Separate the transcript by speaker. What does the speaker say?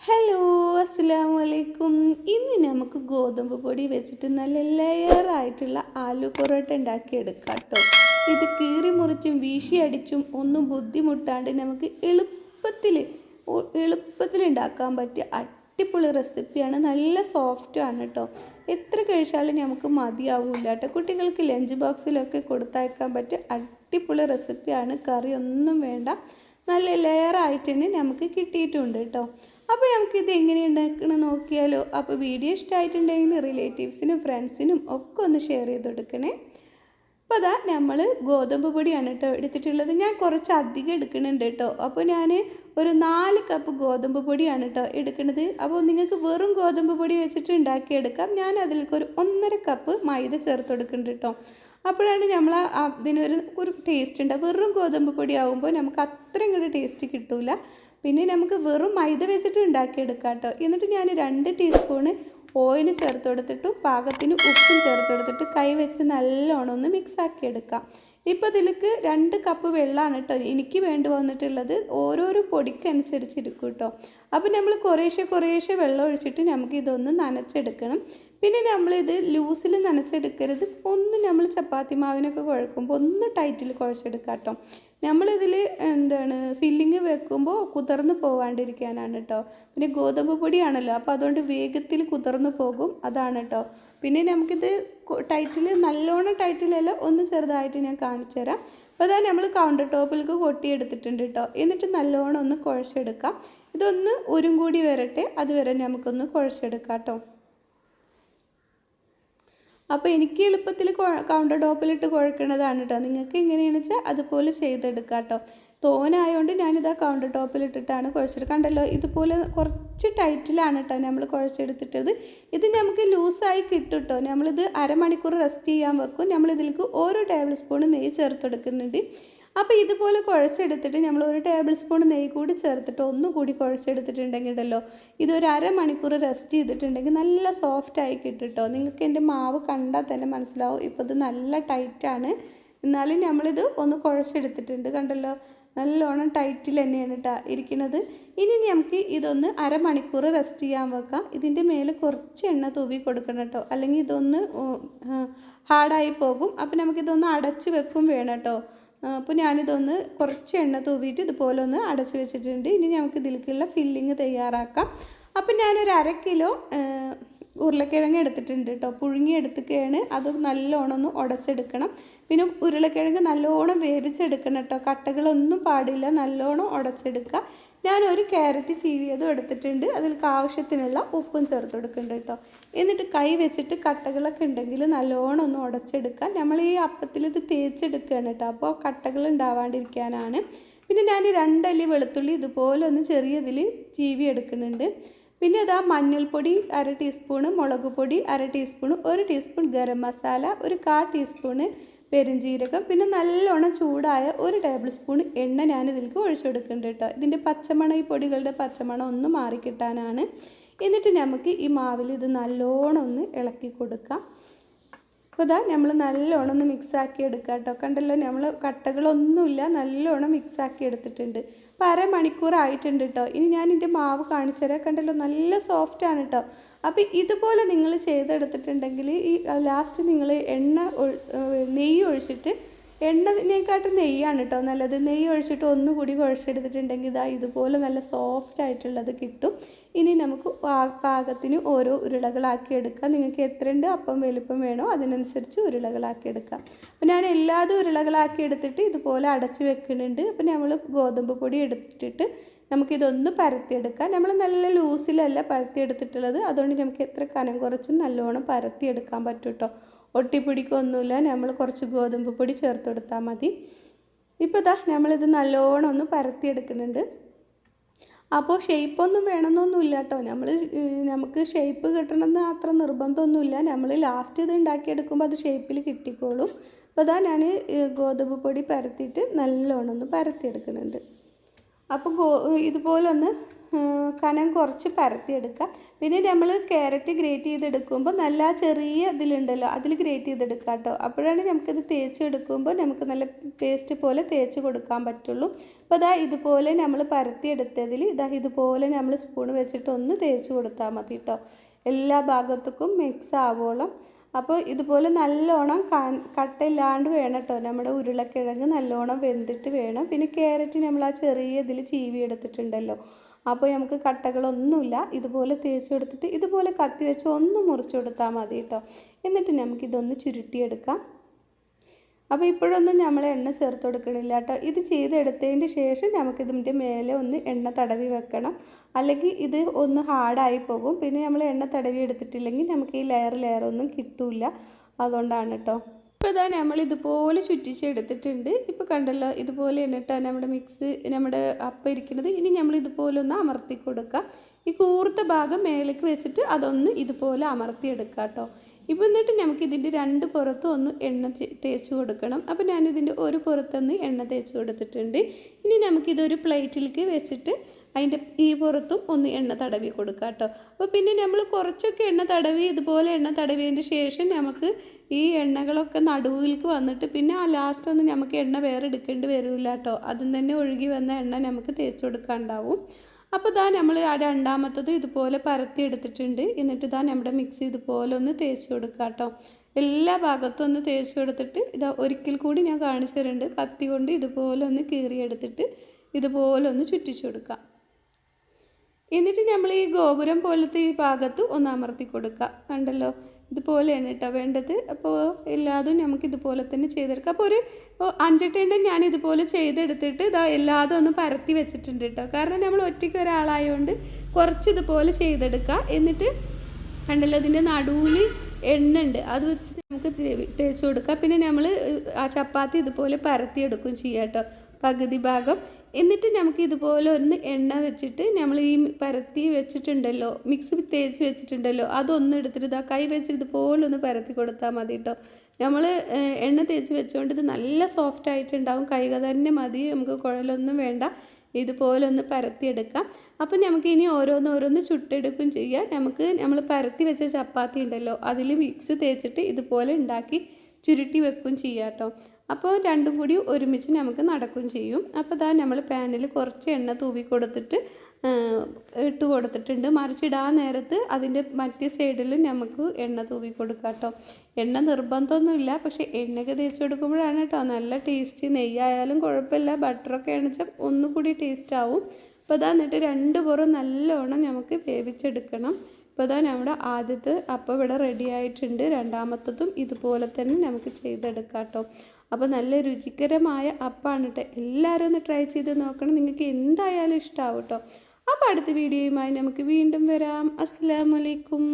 Speaker 1: Hello അസ്സാം വലൈക്കും ഇന്ന് നമുക്ക് ഗോതമ്പ് പൊടി വെച്ചിട്ട് നല്ല ലെയറായിട്ടുള്ള ആലു പൊറോട്ട ഉണ്ടാക്കിയെടുക്കാം കേട്ടോ ഇത് കീറി മുറിച്ചും വീശി അടിച്ചും ഒന്നും ബുദ്ധിമുട്ടാണ്ട് നമുക്ക് എളുപ്പത്തിൽ എളുപ്പത്തിൽ ഉണ്ടാക്കാൻ പറ്റിയ അടിപൊളി റെസിപ്പിയാണ്. നല്ല സോഫ്റ്റ് ആണ് കേട്ടോ എത്ര കഴിച്ചാലും നമുക്ക് മതിയാവില്ല കേട്ടോ കുട്ടികൾക്ക് ലഞ്ച് ബോക്സിലൊക്കെ കൊടുത്തയക്കാൻ പറ്റിയ അടിപൊളി റെസിപ്പിയാണ്. കറി ഒന്നും വേണ്ട. നല്ല ലെയറായിട്ട് തന്നെ നമുക്ക് കിട്ടിയിട്ടുണ്ട് കേട്ടോ അപ്പോൾ നമുക്കിത് എങ്ങനെ ഉണ്ടാക്കണം നോക്കിയാലോ. അപ്പോൾ വീഡിയോ ഇഷ്ടമായിട്ടുണ്ടെങ്കിൽ റിലേറ്റീവ്സിനും ഫ്രണ്ട്സിനും ഒക്കെ ഒന്ന് ഷെയർ ചെയ്ത് കൊടുക്കണേ. അപ്പോൾ അതാ നമ്മൾ ഗോതമ്പ് പൊടിയാണ് കേട്ടോ എടുത്തിട്ടുള്ളത്. ഞാൻ കുറച്ച് അധികം എടുക്കുന്നുണ്ട് കേട്ടോ അപ്പോൾ ഞാൻ ഒരു നാല് കപ്പ് ഗോതമ്പ് പൊടിയാണ് കേട്ടോ എടുക്കുന്നത് അപ്പോൾ നിങ്ങൾക്ക് വെറും ഗോതമ്പ് പൊടി വെച്ചിട്ട് ഉണ്ടാക്കിയെടുക്കാം. ഞാൻ അതിലേക്ക് ഒരു ഒന്നര കപ്പ് മൈദ ചേർത്ത് കൊടുക്കുന്നുണ്ട് കേട്ടോ അപ്പോഴാണ് നമ്മൾ അതിനൊരു ഒരു ടേസ്റ്റ് ഉണ്ട്. വെറും ഗോതമ്പ് പൊടി ആകുമ്പോൾ നമുക്ക് അത്ര ഇങ്ങോട്ട് ടേസ്റ്റ് കിട്ടില്ല പിന്നെ നമുക്ക് വെറും മൈദ വെച്ചിട്ട് ഉണ്ടാക്കിയെടുക്കാം കേട്ടോ. എന്നിട്ട് ഞാൻ രണ്ട് ടീസ്പൂണ് ഓയിൽ ചേർത്ത് കൊടുത്തിട്ട് പാകത്തിന് ഉപ്പും ചേർത്ത് കൊടുത്തിട്ട് കൈ വെച്ച് നല്ലോണം ഒന്ന് മിക്സ് ആക്കി എടുക്കാം. ഇപ്പോൾ ഇതിലേക്ക് രണ്ട് കപ്പ് വെള്ളമാണ് കേട്ടോ എനിക്ക് വേണ്ടി വന്നിട്ടുള്ളത്. ഓരോരോ പൊടിക്കനുസരിച്ചിരിക്കും കേട്ടോ. അപ്പോൾ നമ്മൾ കുറേശ്ശെ കുറേശ്ശെ വെള്ളം ഒഴിച്ചിട്ട് നമുക്ക് ഇതൊന്ന് നനച്ചെടുക്കണം. പിന്നെ നമ്മളിത് ലൂസിൽ നനച്ചെടുക്കരുത്. ഒന്ന് നമ്മൾ ചപ്പാത്തി മാവിനൊക്കെ കുഴക്കുമ്പോൾ ഒന്ന് ടൈറ്റിൽ കുഴച്ചെടുക്കാം കേട്ടോ നമ്മളിതിൽ എന്താണ് ഫില്ലിങ് വെക്കുമ്പോൾ കുതിർന്ന് പോവാണ്ടിരിക്കാനാണ് കേട്ടോ പിന്നെ ഗോതമ്പ് പൊടിയാണല്ലോ അപ്പോൾ അതുകൊണ്ട് വേഗത്തിൽ കുതിർന്ന് പോകും അതാണ് കേട്ടോ പിന്നെ നമുക്കിത് ടൈറ്റിൽ നല്ലോണം ടൈറ്റിലല്ല ഒന്ന് ചെറുതായിട്ട് ഞാൻ കാണിച്ചു തരാം അപ്പോൾ അതാ നമ്മൾ കൗണ്ടർ ടോപ്പിലേക്ക് കൊട്ടിയെടുത്തിട്ടുണ്ട് കേട്ടോ എന്നിട്ട് നല്ലോണം ഒന്ന് കുഴച്ചെടുക്കാം. ഇതൊന്ന് ഉരും കൂടി വരട്ടെ. അതുവരെ നമുക്കൊന്ന് കുഴച്ചെടുക്കാം കേട്ടോ അപ്പോൾ എനിക്ക് എളുപ്പത്തിൽ കൗണ്ടർ ടോപ്പിലിട്ട് കുഴക്കണതാണ് കേട്ടോ നിങ്ങൾക്ക് എങ്ങനെയാണെന്ന് വെച്ചാൽ അതുപോലെ ചെയ്തെടുക്കാം കേട്ടോ തോനായതുകൊണ്ട് ഞാനിതാ കൗണ്ടർ ടോപ്പിലിട്ടിട്ടാണ് കുഴച്ചെടുക്കുക കണ്ടല്ലോ ഇതുപോലെ കുറച്ച് ടൈറ്റിലാണ് കേട്ടോ നമ്മൾ കുഴച്ചെടുത്തിട്ടത്. ഇത് നമുക്ക് ലൂസായി കിട്ടും കേട്ടോ നമ്മളിത് അരമണിക്കൂർ റെസ്റ്റ് ചെയ്യാൻ വെക്കും. നമ്മളിതിലേക്ക് ഓരോ ടേബിൾ സ്പൂൺ നെയ്യ് ചേർത്തെടുക്കുന്നുണ്ട്. അപ്പോൾ ഇതുപോലെ കുഴച്ചെടുത്തിട്ട് നമ്മൾ ഒരു ടേബിൾ സ്പൂൺ നെയ്യ് കൂടി ചേർത്തിട്ട് ഒന്നുകൂടി കുഴച്ചെടുത്തിട്ടുണ്ടെങ്കിൽ ഉണ്ടല്ലോ ഇതൊരു അരമണിക്കൂർ റെസ്റ്റ് ചെയ്തിട്ടുണ്ടെങ്കിൽ നല്ല സോഫ്റ്റ് ആയി കിട്ടും കേട്ടോ നിങ്ങൾക്ക് എന്റെ മാവ് കണ്ടാൽ തന്നെ മനസ്സിലാവും. ഇപ്പോൾ ഇത് നല്ല ടൈറ്റാണ് എന്നാലും നമ്മളിത് ഒന്ന് കുഴച്ചെടുത്തിട്ടുണ്ട് കണ്ടല്ലോ. നല്ലോണം ടൈറ്റിൽ തന്നെയാണ് കേട്ടോ ഇരിക്കുന്നത് ഇനി നമുക്ക് ഇതൊന്ന് അരമണിക്കൂർ റെസ്റ്റ് ചെയ്യാൻ വെക്കാം. ഇതിന്റെ മേലെ കുറച്ച് എണ്ണ തൂവി കൊടുക്കണം കേട്ടോ അല്ലെങ്കിൽ ഇതൊന്ന് ഹാർഡായി പോകും. അപ്പോൾ നമുക്കിതൊന്ന് അടച്ച് വെക്കും വേണം കേട്ടോ അപ്പോൾ ഞാനിതൊന്ന് കുറച്ച് എണ്ണ തൂവിയിട്ട് ഇതുപോലെ ഒന്ന് അടച്ച് വെച്ചിട്ടുണ്ട്. ഇനി നമുക്ക് ഇതിലേക്കുള്ള ഫില്ലിങ് തയ്യാറാക്കാം. അപ്പം ഞാനൊരു അര കിലോ ഉരുളക്കിഴങ്ങ് എടുത്തിട്ടുണ്ട് കേട്ടോ പുഴുങ്ങി എടുത്തുകയാണ് അത് നല്ലോണം ഒന്ന് ഉടച്ചെടുക്കണം. പിന്നെ ഉരുളക്കിഴങ്ങ് നല്ലോണം വേവിച്ചെടുക്കണം കേട്ടോ കട്ടകളൊന്നും പാടില്ല. നല്ലോണം ഉടച്ചെടുക്കുക. ഞാൻ ഒരു ക്യാരറ്റ് ചീവിയതും എടുത്തിട്ടുണ്ട്. അതിലേക്ക് ആവശ്യത്തിനുള്ള ഉപ്പും ചേർത്ത് കൊടുക്കുന്നുണ്ട് കേട്ടോ. എന്നിട്ട് കൈ വെച്ചിട്ട് കട്ടകളൊക്കെ ഉണ്ടെങ്കിൽ നല്ലോണം ഒന്ന് ഉടച്ചെടുക്കാം. നമ്മൾ ഈ അപ്പത്തിൽ ഇത് തേച്ചെടുക്കുകയാണ് കേട്ടോ. അപ്പോൾ കട്ടകൾ ഉണ്ടാവാണ്ടിരിക്കാനാണ്. പിന്നെ ഞാൻ രണ്ടല്ലി വെളുത്തുള്ളി ഇതുപോലെ ഒന്ന് ചെറിയതിൽ ചീവി എടുക്കുന്നുണ്ട് പിന്നെ അതാ മഞ്ഞൾപ്പൊടി അര ടീസ്പൂണ് മുളക് പൊടി അര ടീസ്പൂൺ ഒരു ടീസ്പൂൺ ഗരം മസാല ഒരു കാ ടീസ്പൂണ് പെരുംജീരകം പിന്നെ നല്ലോണം ചൂടായ ഒരു ടേബിൾ സ്പൂൺ എണ്ണ ഞാൻ ഇതിലേക്ക് ഒഴിച്ചു കൊടുക്കുന്നുണ്ട് കേട്ടോ. ഇതിന്റെ പച്ചമണം ഈ പൊടികളുടെ പച്ചമണം ഒന്ന് മാറിക്കിട്ടാനാണ്. എന്നിട്ട് നമുക്ക് ഈ മാവിൽ ഇത് നല്ലോണം ഒന്ന് ഇളക്കി കൊടുക്കാം. അപ്പോൾ ഇതാ നമ്മൾ നല്ലോണം ഒന്ന് മിക്സാക്കി എടുക്കുക കേട്ടോ. കണ്ടല്ലോ നമ്മൾ കട്ടകളൊന്നുമില്ല നല്ലോണം മിക്സാക്കി എടുത്തിട്ടുണ്ട്. അപ്പോൾ അരമണിക്കൂർ ആയിട്ടുണ്ട് കേട്ടോ. ഇനി ഞാൻ ഇതിന്റെ മാവ് കാണിച്ചു തരാം കണ്ടല്ലോ നല്ല സോഫ്റ്റാണ് കേട്ടോ. അപ്പോൾ ഇതുപോലെ നിങ്ങൾ ചെയ്തെടുത്തിട്ടുണ്ടെങ്കിൽ ഈ ലാസ്റ്റ് നിങ്ങൾ എണ്ണ നെയ്യ് ഒഴിച്ചിട്ട് എണ്ണതിനേക്കാട്ടും നെയ്യാണ് കേട്ടോ നല്ലത്. നെയ്യ് ഒഴിച്ചിട്ട് ഒന്നുകൂടി കുഴച്ചെടുത്തിട്ടുണ്ടെങ്കിൽ ഇതാ ഇതുപോലെ നല്ല സോഫ്റ്റ് ആയിട്ടുള്ളത് കിട്ടും. ഇനി നമുക്ക് പാകത്തിന് ഓരോ ഉരുളകളാക്കി എടുക്കാം. നിങ്ങൾക്ക് എത്രയുണ്ട് അപ്പം വലുപ്പം വേണോ അതിനനുസരിച്ച് ഉരുളകളാക്കി എടുക്കാം. അപ്പം ഞാൻ എല്ലാതും ഉരുളകളാക്കി എടുത്തിട്ട് ഇതുപോലെ അടച്ച് വെക്കുന്നുണ്ട്. അപ്പം നമ്മൾ ഗോതമ്പ് പൊടി എടുത്തിട്ട് നമുക്കിതൊന്ന് പരത്തിയെടുക്കാം. നമ്മൾ നല്ല ലൂസിലല്ല പരത്തിയെടുത്തിട്ടുള്ളത്. അതുകൊണ്ട് നമുക്ക് എത്ര കനം കുറച്ചും നല്ലോണം പരത്തിയെടുക്കാൻ പറ്റും കേട്ടോ ഒട്ടിപ്പിടിക്കൊന്നുമില്ല. നമ്മൾ കുറച്ച് ഗോതമ്പ് പൊടി ചേർത്ത് കൊടുത്താൽ മതി. ഇപ്പോൾ ഇതാ നമ്മളിത് നല്ലോണം ഒന്ന് പരത്തിയെടുക്കുന്നുണ്ട്. അപ്പോൾ ഷേപ്പൊന്നും വേണമെന്നൊന്നുമില്ല കേട്ടോ നമ്മൾ നമുക്ക് ഷേപ്പ് കിട്ടണമെന്ന് അത്ര നിർബന്ധമൊന്നുമില്ല. നമ്മൾ ലാസ്റ്റ് ഇത് ഉണ്ടാക്കിയെടുക്കുമ്പോൾ അത് ഷേപ്പിൽ കിട്ടിക്കോളും. അപ്പോൾ ഇതാ ഞാൻ ഗോതമ്പ് പൊടി പരത്തിയിട്ട് നല്ലോണം ഒന്ന് പരത്തിയെടുക്കുന്നുണ്ട്. അപ്പോൾ ഗോ ഇതുപോലെ ഒന്ന് കനം കുറച്ച് പരത്തിയെടുക്കുക. പിന്നെ നമ്മൾ ക്യാരറ്റ് ഗ്രേറ്റ് ചെയ്തെടുക്കുമ്പോൾ നല്ല ചെറിയ ഇതിലുണ്ടല്ലോ അതിൽ ഗ്രേറ്റ് ചെയ്തെടുക്കുക കേട്ടോ. അപ്പോഴാണ് നമുക്കിത് തേച്ചെടുക്കുമ്പോൾ നമുക്ക് നല്ല പേസ്റ്റ് പോലെ തേച്ച് കൊടുക്കാൻ പറ്റുള്ളൂ. അപ്പോൾ അതാ ഇതുപോലെ നമ്മൾ പരത്തിയെടുത്തതിൽ ഇതാ ഇതുപോലെ നമ്മൾ സ്പൂൺ വെച്ചിട്ട് ഒന്ന് തേച്ച് കൊടുത്താൽ മതി കേട്ടോ. എല്ലാ ഭാഗത്തേക്കും മിക്സ് ആവോളം. അപ്പോൾ ഇതുപോലെ നല്ലോണം കട്ടയില്ലാണ്ട് വേണം കേട്ടോ നമ്മുടെ ഉരുളക്കിഴങ്ങ് നല്ലോണം വെന്തിട്ട് വേണം. പിന്നെ ക്യാരറ്റ് നമ്മൾ ആ ചെറിയ ഇതിൽ ചീവി എടുത്തിട്ടുണ്ടല്ലോ. അപ്പോൾ നമുക്ക് കട്ടകളൊന്നുമില്ല. ഇതുപോലെ തേച്ച് കൊടുത്തിട്ട് ഇതുപോലെ കത്തി വെച്ച് ഒന്ന് മുറിച്ച് കൊടുത്താൽ മതി കേട്ടോ എന്നിട്ട് നമുക്കിതൊന്ന് ചുരുട്ടിയെടുക്കാം. അപ്പോൾ ഇപ്പോഴൊന്നും നമ്മൾ എണ്ണ ചേർത്ത് കൊടുക്കണില്ല കേട്ടോ. ഇത് ചെയ്തെടുത്തതിന് ശേഷം നമുക്ക് നമുക്കിതിന്റെ മേലെ ഒന്ന് എണ്ണ തടവി വെക്കണം. അല്ലെങ്കിൽ ഇത് ഒന്ന് ഹാർഡായി പോകും. പിന്നെ നമ്മൾ എണ്ണ തടവി എടുത്തിട്ടില്ലെങ്കിൽ നമുക്ക് ഈ ലെയർ ലെയർ ഒന്നും കിട്ടില്ല അതുകൊണ്ടാണ് കേട്ടോ. ഇപ്പോൾ ഇതാ നമ്മൾ ഇതുപോലെ ചുറ്റിച്ചെടുത്തിട്ടുണ്ട് ഇപ്പോൾ കണ്ടല്ലോ ഇതുപോലെ എന്നിട്ടാണ് നമ്മുടെ മിക്സ് നമ്മുടെ അപ്പ ഇരിക്കുന്നത് ഇനി നമ്മൾ ഇതുപോലെ ഒന്ന് അമർത്തി കൊടുക്കുക ഈ കൂർത്ത ഭാഗം മേലേക്ക് വെച്ചിട്ട് അതൊന്ന് ഇതുപോലെ അമർത്തിയെടുക്കുക കേട്ടോ. ഇപ്പോൾ എന്നിട്ട് നമുക്ക് ഇതിന്റെ രണ്ട് പുറത്തും ഒന്ന് എണ്ണ തേച്ച് കൊടുക്കണം. അപ്പോൾ ഞാനിതിന്റെ ഒരു പുറത്തൊന്ന് എണ്ണ തേച്ച് കൊടുത്തിട്ടുണ്ട്. ഇനി നമുക്കിതൊരു പ്ലേറ്റിലേക്ക് വെച്ചിട്ട് അതിന്റെ ഈ പുറത്തും ഒന്ന് എണ്ണ തടവി കൊടുക്കുക കേട്ടോ. അപ്പോൾ പിന്നെ നമ്മൾ കുറച്ചൊക്കെ എണ്ണ തടവി ഇതുപോലെ എണ്ണ തടവിയതിന്റെ ശേഷം നമുക്ക് ഈ എണ്ണകളൊക്കെ നടുവിലേക്ക് വന്നിട്ട് പിന്നെ ആ ലാസ്റ്റ് ഒന്നും നമുക്ക് എണ്ണ വേറെ എടുക്കേണ്ടി വരില്ല കേട്ടോ. അതും തന്നെ ഒഴുകി വന്ന എണ്ണ നമുക്ക് തേച്ച് കൊടുക്കാനുണ്ടാവും. അപ്പോൾ ഇതാ നമ്മൾ ആ രണ്ടാമത്തത് ഇതുപോലെ പരത്തി എടുത്തിട്ടുണ്ട്. എന്നിട്ട് ഇതാ നമ്മുടെ മിക്സി ഇതുപോലെ ഒന്ന് തേച്ച് കൊടുക്കുക കേട്ടോ എല്ലാ ഭാഗത്തും ഒന്ന് തേച്ച് കൊടുത്തിട്ട് ഇതാ ഒരിക്കൽ കൂടി ഞാൻ കാണിച്ചു തരുന്നുണ്ട് കത്തി കൊണ്ട് ഇതുപോലെ ഒന്ന് കീറിയെടുത്തിട്ട് ഇതുപോലെ ഒന്ന് ചുറ്റിച്ചു കൊടുക്കുക എന്നിട്ട് നമ്മൾ ഈ ഗോപുരം പോലത്തെ ഈ ഭാഗത്ത് ഒന്ന് അമർത്തി കൊടുക്കുക കണ്ടല്ലോ? ഇതുപോലെയാണ് കേട്ടോ വേണ്ടത്. അപ്പോൾ എല്ലാതും നമുക്ക് ഇതുപോലെ തന്നെ ചെയ്തെടുക്കാം. അപ്പോൾ ഒരു അഞ്ചെട്ടെണ്ണം ഞാൻ ഇതുപോലെ ചെയ്തെടുത്തിട്ട് ഇതാ എല്ലാതും ഒന്ന് പരത്തി വെച്ചിട്ടുണ്ട് കേട്ടോ കാരണം നമ്മൾ ഒറ്റയ്ക്ക് ഒരാളായതുകൊണ്ട് കുറച്ച് ഇതുപോലെ ചെയ്തെടുക്കുക എന്നിട്ട് കണ്ടല്ലോ ഇതിന്റെ നടുവിൽ എണ്ണ ഉണ്ട് അത് വെച്ച് നമുക്ക് തേച്ച് കൊടുക്കാം. പിന്നെ നമ്മൾ ആ ചപ്പാത്തി ഇതുപോലെ പരത്തിയെടുക്കും ചെയ്യാം കേട്ടോ പകുതി ഭാഗം. എന്നിട്ട് നമുക്ക് ഇതുപോലെ ഒന്ന് എണ്ണ വെച്ചിട്ട് നമ്മൾ ഈ പരത്തി വെച്ചിട്ടുണ്ടല്ലോ മിക്സ് തേച്ച് വെച്ചിട്ടുണ്ടല്ലോ അതൊന്നും എടുത്തിട്ട് ഇതാ കൈ വെച്ചിട്ട് ഇതുപോലെ ഒന്ന് പരത്തി കൊടുത്താൽ മതി കേട്ടോ നമ്മൾ എണ്ണ തേച്ച് വെച്ചുകൊണ്ട് ഇത് നല്ല സോഫ്റ്റ് ആയിട്ടുണ്ടാവും. കൈക തന്നെ മതി നമുക്ക് കുഴലൊന്നും വേണ്ട. ഇതുപോലെ ഒന്ന് പരത്തിയെടുക്കാം അപ്പം നമുക്ക് ഇനി ഓരോന്ന് ഓരോന്ന് ചുട്ടെടുക്കും ചെയ്യാം. നമുക്ക് നമ്മൾ പരത്തി വെച്ച ചപ്പാത്തി ഉണ്ടല്ലോ അതിൽ മിക്സ് തേച്ചിട്ട് ഇതുപോലെ ഉണ്ടാക്കി ചുരുട്ടി വെക്കും ചെയ്യാം കേട്ടോ. അപ്പോൾ രണ്ടും കൂടി ഒരുമിച്ച് നമുക്ക് നടക്കും ചെയ്യും. അപ്പോൾ ഇതാ നമ്മൾ പാനിൽ കുറച്ച് എണ്ണ തൂവി കൊടുത്തിട്ട് ഇട്ട് കൊടുത്തിട്ടുണ്ട്. മറിച്ചിടാൻ നേരത്ത് അതിന്റെ മറ്റ് സൈഡിൽ നമുക്ക് എണ്ണ തൂവി കൊടുക്കാം കേട്ടോ. എണ്ണ നിർബന്ധമൊന്നുമില്ല പക്ഷേ എണ്ണയൊക്കെ തേച്ച് കൊടുക്കുമ്പോഴാണ് കേട്ടോ നല്ല ടേസ്റ്റ്. നെയ്യായാലും കുഴപ്പമില്ല ബട്ടറൊക്കെ ആണെച്ചാൽ ഒന്നുകൂടി ടേസ്റ്റ് ആവും. അപ്പോൾ ഇതാ എന്നിട്ട് രണ്ട് പുറം നല്ലോണം നമുക്ക് വേവിച്ചെടുക്കണം. ഇപ്പോൾ ഇതാ നമ്മുടെ ആദ്യത്തെ അപ്പം ഇവിടെ റെഡി ആയിട്ടുണ്ട്. രണ്ടാമത്തതും ഇതുപോലെ തന്നെ നമുക്ക് ചെയ്തെടുക്കാം കേട്ടോ. അപ്പോൾ നല്ല രുചികരമായ അപ്പാണ് കേട്ടോ. എല്ലാവരും ഒന്ന് ട്രൈ ചെയ്ത് നോക്കണം. നിങ്ങൾക്ക് എന്തായാലും ഇഷ്ടമാവും കേട്ടോ. അപ്പോൾ അടുത്ത വീഡിയോയുമായി നമുക്ക് വീണ്ടും വരാം. അസ്സാം വലൈക്കും